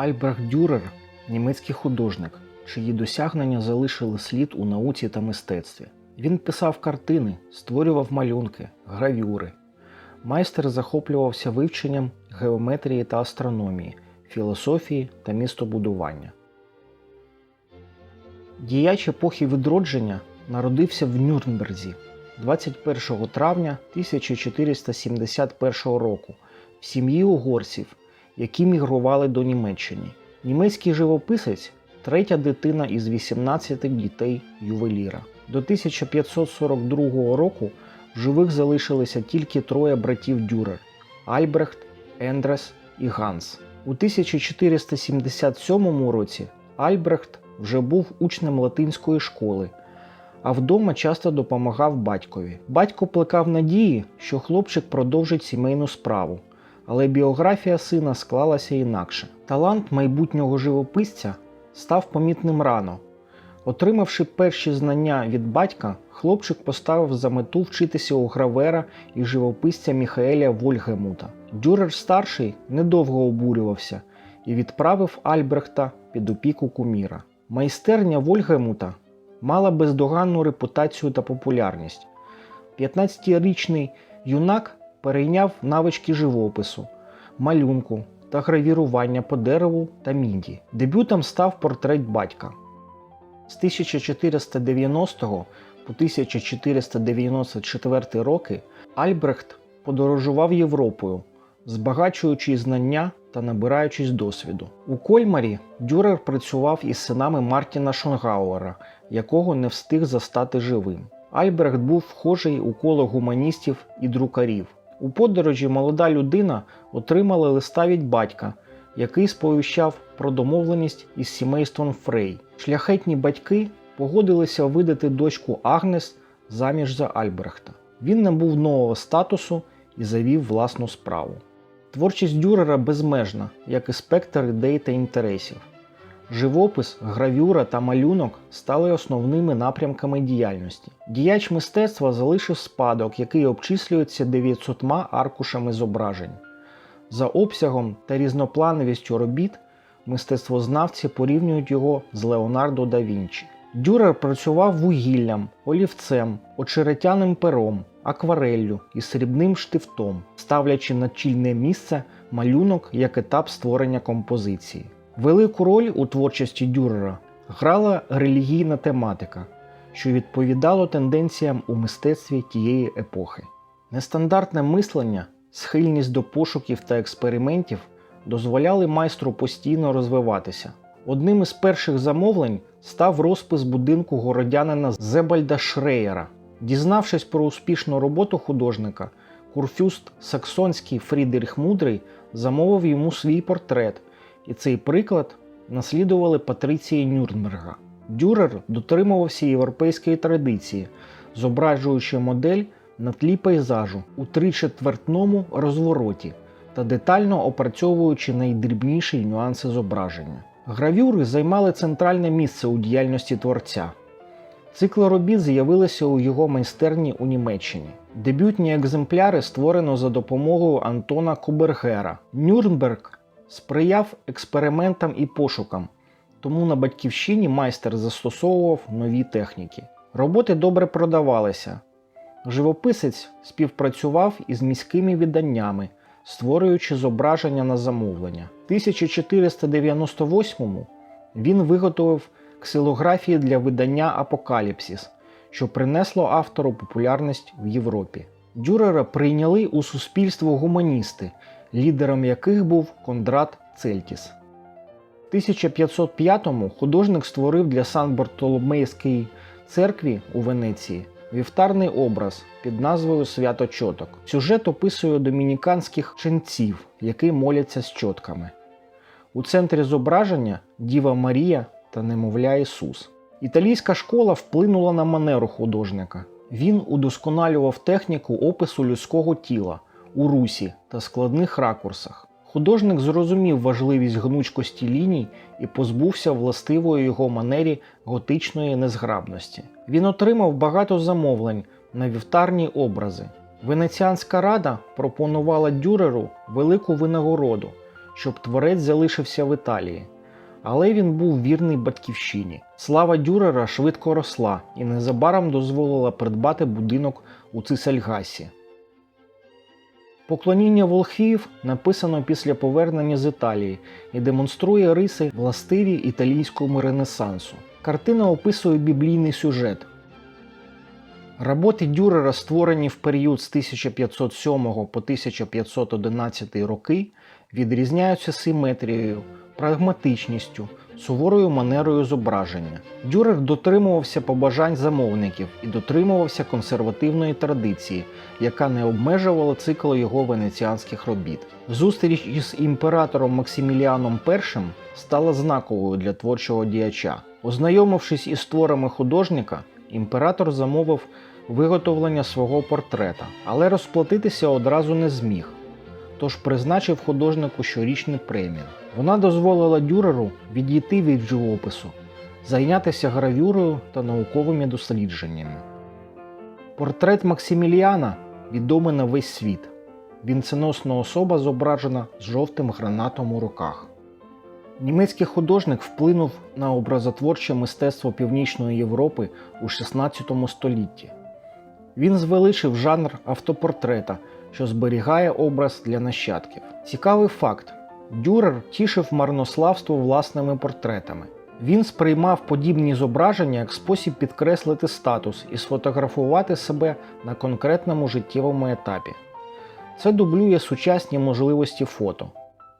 Альбрехт Дюрер німецький художник, чиї досягнення залишили слід у науці та мистецтві. Він писав картини, створював малюнки, гравюри. Майстер захоплювався вивченням геометрії та астрономії, філософії та містобудування. Діяч епохи відродження народився в Нюрнберзі 21 травня 1471 року в сім'ї угорців, які мігрували до Німеччини. Німецький живописець третя дитина із 18 дітей ювеліра. До 1542 року в живих залишилися тільки троє братів Дюрер Альбрехт, Ендрес і Ганс. У 1477 році Альбрехт вже був учнем латинської школи, а вдома часто допомагав батькові. Батько плекав надії, що хлопчик продовжить сімейну справу, але біографія сина склалася інакше. Талант майбутнього живописця став помітним рано. Отримавши перші знання від батька, хлопчик поставив за мету вчитися у гравера і живописця Міхаеля Вольгемута. Дюрер старший недовго обурювався і відправив Альбрехта під опіку куміра. Майстерня Вольгемута мала бездоганну репутацію та популярність. 15-річний юнак перейняв навички живопису, малюнку та гравірування по дереву та міді. Дебютом став портрет батька. З 1490 по 1494 роки Альбрехт подорожував Європою, збагачуючи знання та набираючись досвіду. У Кольмарі Дюрер працював із синами Мартіна Шонгауера, якого не встиг застати живим. Альбрехт був вхожий у коло гуманістів і друкарів. У подорожі молода людина отримала листа від батька, який сповіщав про домовленість із сімейством Фрей. Шляхетні батьки погодилися видати дочку Агнес заміж за Альбрехта. Він набув нового статусу і завів власну справу. Творчість Дюрера безмежна, як і спектр ідей та інтересів. Живопис, гравюра та малюнок стали основними напрямками діяльності. Діяч мистецтва залишив спадок, який обчислюється 900 аркушами зображень. За обсягом та різноплановістю робіт мистецтвознавці порівнюють його з Леонардо да Вінчі. Дюрер працював вугіллям, олівцем, очеретяним пером, аквареллю і срібним штифтом, ставлячи на чільне місце малюнок як етап створення композиції. Велику роль у творчості Дюрера грала релігійна тематика, що відповідало тенденціям у мистецтві тієї епохи. Нестандартне мислення, схильність до пошуків та експериментів дозволяли майстру постійно розвиватися. Одним із перших замовлень став розпис будинку городянина Зебальда Шреєра. Дізнавшись про успішну роботу художника, курфюст Саксонський Фрідріх Мудрий замовив йому свій портрет, і цей приклад наслідували патриції Нюрнберга. Дюрер дотримувався європейської традиції, зображуючи модель на тлі пейзажу у тричетвертному розвороті та детально опрацьовуючи найдрібніші нюанси зображення. Гравюри займали центральне місце у діяльності творця. Цикли робіт з'явилися у його майстерні у Німеччині. Дебютні екземпляри створено за допомогою Антона Кубергера. Нюрнберг сприяв експериментам і пошукам, тому на батьківщині майстер застосовував нові техніки. Роботи добре продавалися. Живописець співпрацював із міськими відданнями, створюючи зображення на замовлення. В 1498-му він виготовив ксилографії для видання Апокаліпсіс, що принесло автору популярність в Європі. Дюрера прийняли у суспільство гуманісти, лідером яких був Кондрат Цельтіс. В 1505-му художник створив для Сан-Бартоломейської церкві у Венеції вівтарний образ під назвою Свято Чоток. Сюжет описує домініканських ченців, які моляться з чотками. У центрі зображення Діва Марія та немовля Ісус. Італійська школа вплинула на манеру художника. Він удосконалював техніку опису людського тіла у русі та складних ракурсах. Художник зрозумів важливість гнучкості ліній і позбувся властивої його манері готичної незграбності. Він отримав багато замовлень на вівтарні образи. Венеціанська рада пропонувала Дюреру велику винагороду, щоб творець залишився в Італії. Але він був вірний батьківщині. Слава Дюрера швидко росла і незабаром дозволила придбати будинок у Цисельгасі. Поклоніння волхвів написано після повернення з Італії і демонструє риси властиві італійському ренесансу. Картина описує біблійний сюжет. Роботи Дюрера, створені в період з 1507 по 1511 роки, відрізняються симетрією, прагматичністю, суворою манерою зображення. Дюрер дотримувався побажань замовників і дотримувався консервативної традиції, яка не обмежувала цикл його венеціанських робіт. Зустріч із імператором Максиміліаном І стала знаковою для творчого діяча. Ознайомившись із творами художника, імператор замовив виготовлення свого портрета, але розплатитися одразу не зміг. Тож призначив художнику щорічну премію. Вона дозволила Дюреру відійти від живопису, зайнятися гравюрою та науковими дослідженнями. Портрет Максиміліана відомий на весь світ. Вінценосна особа зображена з жовтим гранатом у руках. Німецький художник вплинув на образотворче мистецтво Північної Європи у XVI столітті. Він звеличив жанр автопортрета, що зберігає образ для нащадків. Цікавий факт: Дюрер тішив марнославство власними портретами. Він сприймав подібні зображення як спосіб підкреслити статус і сфотографувати себе на конкретному життєвому етапі. Це дублює сучасні можливості фото.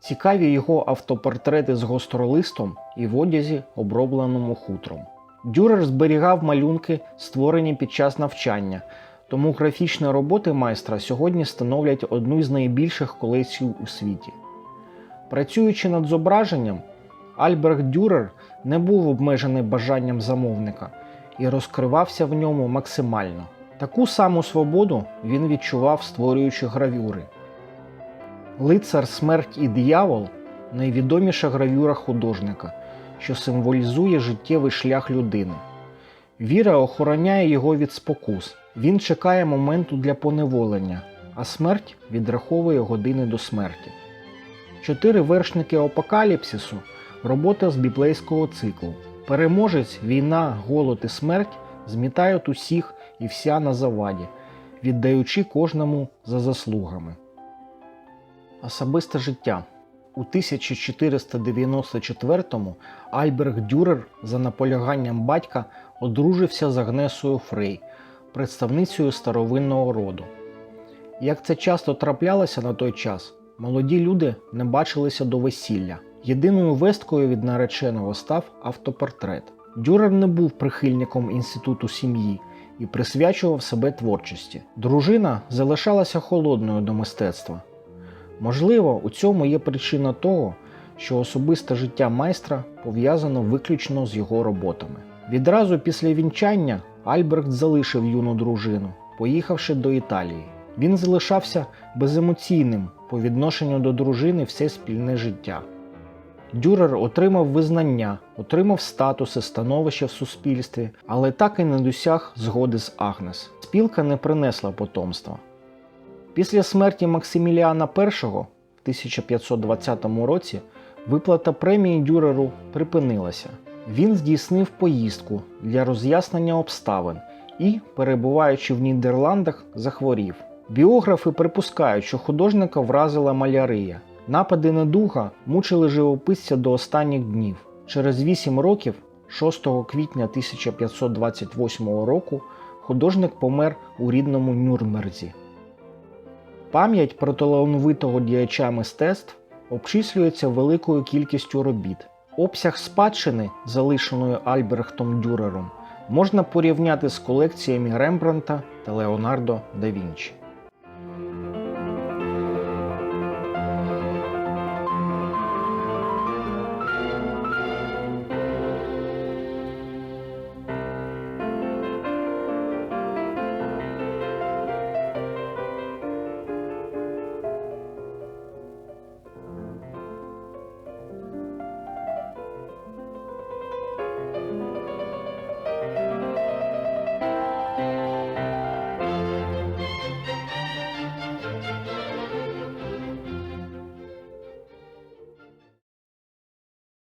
Цікаві його автопортрети з гостролистом і в одязі, обробленому хутром. Дюрер зберігав малюнки, створені під час навчання, тому графічні роботи майстра сьогодні становлять одну з найбільших колекцій у світі. Працюючи над зображенням, Альберт Дюрер не був обмежений бажанням замовника і розкривався в ньому максимально. Таку саму свободу він відчував, створюючи гравюри. Лицар Смерть і диявол найвідоміша гравюра художника, що символізує життєвий шлях людини. Віра охороняє його від спокус. Він чекає моменту для поневолення, а смерть відраховує години до смерті. Чотири вершники апокаліпсису робота з біблейського циклу. Переможець, війна, голод і смерть змітають усіх і вся на заваді, віддаючи кожному за заслугами. Особисте життя. У 1494-му Альберг Дюрер за наполяганням батька одружився з Агнесою Фрей, представницею старовинного роду. Як це часто траплялося на той час, молоді люди не бачилися до весілля. Єдиною весткою від нареченого став автопортрет. Дюрер не був прихильником інституту сім'ї і присвячував себе творчості. Дружина залишалася холодною до мистецтва. Можливо, у цьому є причина того, що особисте життя майстра пов'язано виключно з його роботами. Відразу після вінчання Альбрехт залишив юну дружину, поїхавши до Італії. Він залишався беземоційним по відношенню до дружини все спільне життя. Дюрер отримав визнання, отримав статус і становище в суспільстві, але так і не досяг згоди з Агнес. Спілка не принесла потомства. Після смерті Максиміліана І в 1520 році виплата премії Дюреру припинилася. Він здійснив поїздку для роз'яснення обставин і, перебуваючи в Нідерландах, захворів. Біографи припускають, що художника вразила малярия. Напади недуга мучили живописця до останніх днів. Через 8 років, 6 квітня 1528 року, художник помер у рідному Нюрнберзі. Пам'ять про талановитого діяча мистецтв обчислюється великою кількістю робіт. Обсяг спадщини, залишеної Альбрехтом Дюрером, можна порівняти з колекціями Рембранта та Леонардо да Вінчі.